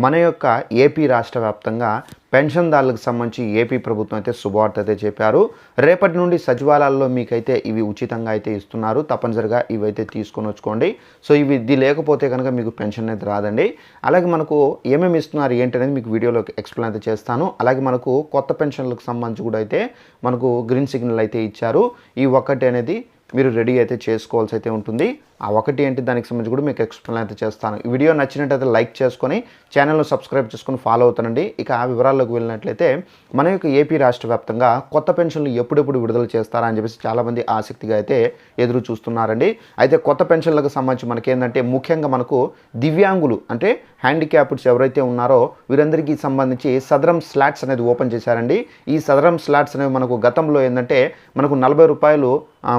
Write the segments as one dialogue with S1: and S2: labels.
S1: మన యొక్క ఏపీ రాష్ట్ర వ్యాప్తంగా పెన్షన్దారులకు సంబంధించి ఏపీ ప్రభుత్వం అయితే శుభవార్త అయితే చెప్పారు. రేపటి నుండి సచివాలయాల్లో మీకైతే ఇవి ఉచితంగా అయితే ఇస్తున్నారు. తప్పనిసరిగా ఇవైతే తీసుకొని వచ్చుకోండి. సో ఇవి ఇది లేకపోతే కనుక మీకు పెన్షన్ అయితే రాదండి. అలాగే మనకు ఏమేమి ఇస్తున్నారు ఏంటి అనేది మీకు వీడియోలో ఎక్స్ప్లెయిన్ అయితే చేస్తాను. అలాగే మనకు కొత్త పెన్షన్లకు సంబంధించి కూడా అయితే మనకు గ్రీన్ సిగ్నల్ అయితే ఇచ్చారు. ఈ ఒక్కటి అనేది మీరు రెడీ అయితే చేసుకోవాల్సి అయితే ఉంటుంది. ఆ ఒకటి ఏంటి దానికి సంబంధించి కూడా మీకు ఎక్స్ప్లెయిన్ అయితే చేస్తాను. ఈ వీడియో నచ్చినట్టయితే లైక్ చేసుకొని ఛానల్ను సబ్స్క్రైబ్ చేసుకొని ఫాలో అవుతానండి. ఇక ఆ వివరాల్లోకి వెళ్ళినట్లయితే మన యొక్క ఏపీ రాష్ట్ర వ్యాప్తంగా కొత్త పెన్షన్లు ఎప్పుడెప్పుడు విడుదల చేస్తారా అని చెప్పేసి చాలామంది ఆసక్తిగా అయితే ఎదురు చూస్తున్నారండి. అయితే కొత్త పెన్షన్లకు సంబంధించి మనకేంటంటే ముఖ్యంగా మనకు దివ్యాంగులు అంటే హ్యాండిక్యాప్డ్స్ ఎవరైతే ఉన్నారో వీరందరికీ సంబంధించి సదరం స్లాట్స్ అనేది ఓపెన్ చేశారండి. ఈ సదరం స్లాట్స్ అనేవి మనకు గతంలో ఏంటంటే మనకు నలభై రూపాయలు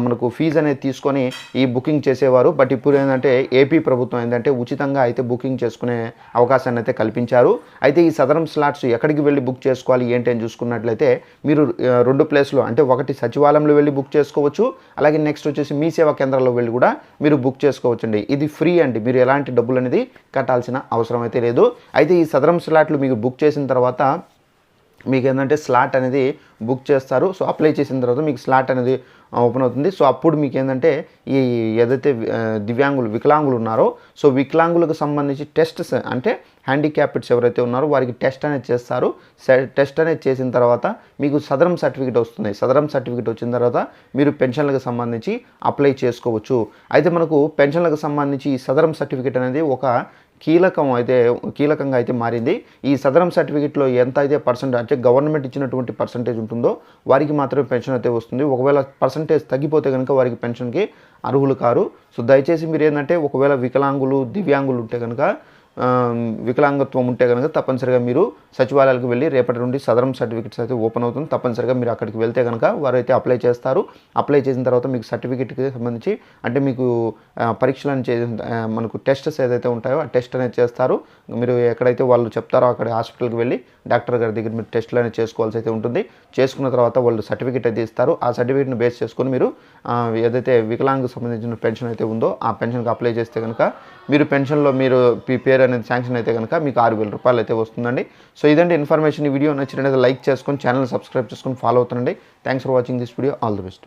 S1: మనకు ఫీ ఫీజు అనేది తీసుకొని ఈ బుకింగ్ చేసేవారు. బట్ ఇప్పుడు ఏంటంటే ఏపీ ప్రభుత్వం ఏంటంటే ఉచితంగా అయితే బుకింగ్ చేసుకునే అవకాశాన్ని అయితే కల్పించారు. అయితే ఈ సదరం స్లాట్స్ ఎక్కడికి వెళ్ళి బుక్ చేసుకోవాలి ఏంటి అని చూసుకున్నట్లయితే మీరు రెండు ప్లేస్లో అంటే ఒకటి సచివాలయంలో వెళ్ళి బుక్ చేసుకోవచ్చు. అలాగే నెక్స్ట్ వచ్చేసి మీ సేవా కేంద్రాల్లో వెళ్ళి కూడా మీరు బుక్ చేసుకోవచ్చండి. ఇది ఫ్రీ అండి. మీరు ఎలాంటి డబ్బులు అనేది కట్టాల్సిన అవసరం అయితే లేదు. అయితే ఈ సదరం స్లాట్లు మీకు బుక్ చేసిన తర్వాత మీకు ఏంటంటే స్లాట్ అనేది బుక్ చేస్తారు. సో అప్లై చేసిన తర్వాత మీకు స్లాట్ అనేది ఓపెన్ అవుతుంది. సో అప్పుడు మీకు ఏంటంటే ఈ ఏదైతే దివ్యాంగులు వికలాంగులు ఉన్నారో సో వికలాంగులకు సంబంధించి టెస్ట్స్ అంటే హ్యాండిక్యాప్డ్స్ ఎవరైతే ఉన్నారో వారికి టెస్ట్ అనేది చేస్తారు. స- టెస్ట్ అనేది చేసిన తర్వాత మీకు సదరం సర్టిఫికేట్ వస్తుంది. సదరం సర్టిఫికేట్ వచ్చిన తర్వాత మీరు పెన్షన్లకు సంబంధించి అప్లై చేసుకోవచ్చు. అయితే మనకు పెన్షన్లకు సంబంధించి ఈ సదరం సర్టిఫికేట్ అనేది ఒక కీలకం అయితే కీలకంగా అయితే మారింది. ఈ సదరం సర్టిఫికేట్లో ఎంత అయితే పర్సెంట్ అంటే గవర్నమెంట్ ఇచ్చినటువంటి పర్సంటేజ్ ఉంటుందో వారికి మాత్రమే పెన్షన్ అయితే వస్తుంది. ఒకవేళ పర్సంటేజ్ తగ్గిపోతే కనుక వారికి పెన్షన్కి అర్హులు కారు. సో దయచేసి మీరు ఏంటంటే ఒకవేళ వికలాంగులు దివ్యాంగులు ఉంటే కనుక వికలాంగత్వం ఉంటే కనుక తప్పనిసరిగా మీరు సచివాలయాలకు వెళ్ళి రేపటి నుండి సదరం సర్టిఫికేట్స్ అయితే ఓపెన్ అవుతుంది. తప్పనిసరిగా మీరు అక్కడికి వెళ్తే కనుక వారు అయితే అప్లై చేస్తారు. అప్లై చేసిన తర్వాత మీకు సర్టిఫికేట్కి సంబంధించి అంటే మీకు పరీక్షలను చే మనకు టెస్ట్స్ ఏదైతే ఉంటాయో ఆ టెస్ట్ అనేది చేస్తారు. మీరు ఎక్కడైతే వాళ్ళు చెప్తారో అక్కడ హాస్పిటల్కి వెళ్ళి డాక్టర్ గారి దగ్గర మీరు టెస్ట్లు అనేది చేసుకోవాల్సి అయితే ఉంటుంది. చేసుకున్న తర్వాత వాళ్ళు సర్టిఫికేట్ అయితే ఇస్తారు. ఆ సర్టిఫికేట్ని బేస్ చేసుకొని మీరు ఏదైతే వికలాంగ్ సంబంధించిన పెన్షన్ అయితే ఉందో ఆ పెన్షన్కి అప్లై చేస్తే కనుక మీరు పెన్షన్లో మీరు మీ పేరు అనేది శాంక్షన్ అయితే కనుక మీకు ఆరు వేల రూపాయలు అయితే వస్తుందండి. సో ఇదండి ఇన్ఫర్మేషన్ ఈ వీడియో నచ్చినట్లయితే లైక్ చేసుకొని ఛానల్ సబ్స్క్రైబ్ చేసుకొని follow అవుతుండండి. Thanks for watching this video all the best